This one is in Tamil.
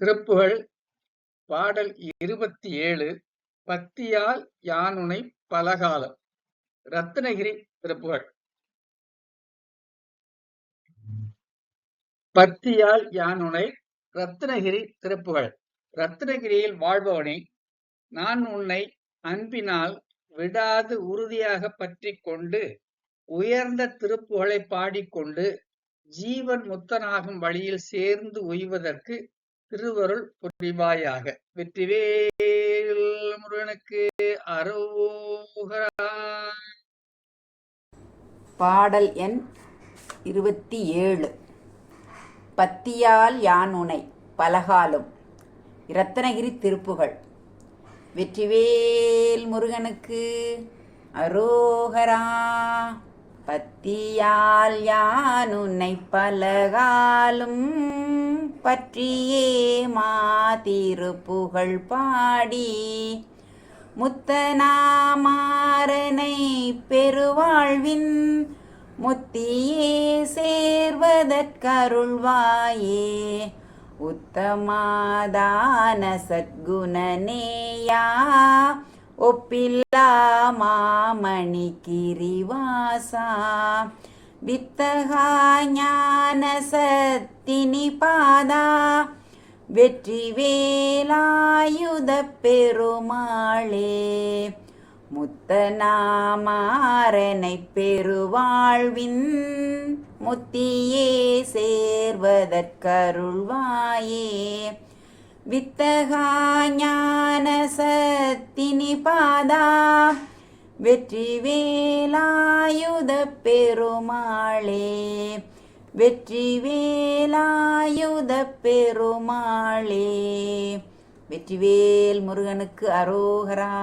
திருப்புகழ் பாடல் இருபத்தி ஏழு பத்தியால் யானுனை பலகாலம். ரத்னகிரி திருப்புகழ் பத்தியால் யானுனை ரத்னகிரி திருப்புகழ் ரத்னகிரியில் வாழ்பவனே நான் உன்னை அன்பினால் விடாது உறுதியாக பற்றி கொண்டு உயர்ந்த திருப்புகளை பாடிக்கொண்டு ஜீவன் முத்தனாகும் வழியில் சேர்ந்து உய்வதற்கு திருவருள் புரிவாயாக. வெற்றிவேல் முருகனுக்கு அரோகரா பாடல் எண் இருபத்தி ஏழு. பத்தியால் யானுனை பலகாலும் இரத்தனகிரி திருப்புகள். வெற்றிவேல் முருகனுக்கு அரோகரா. பத்தியால் யானுனை பலகாலும் பற்றியே மாதிருப்புகழ் பாடி முத்தனாமாறனை பெருவாழ்வின் முத்தியே சேர்வதற்கருள்வாயே. உத்தமாதான சத்குணனேயா ஒப்பில்லா மாமணி கிரிவாசா வித்தகா ஞான சத்தினி பாதா வெற்றி வேலாயுத பெருமாளே முத்தநாமாரனை பெருவாழ்வின் முத்தியே சேர்வதற்கருள்வாயே. வித்தகா ஞான சத்தினி பாதா வெற்றி வேலாயுத பெருமாளே வெற்றி வேலாயுத பெருமாளே வெற்றிவேல் முருகனுக்கு அரோகரா.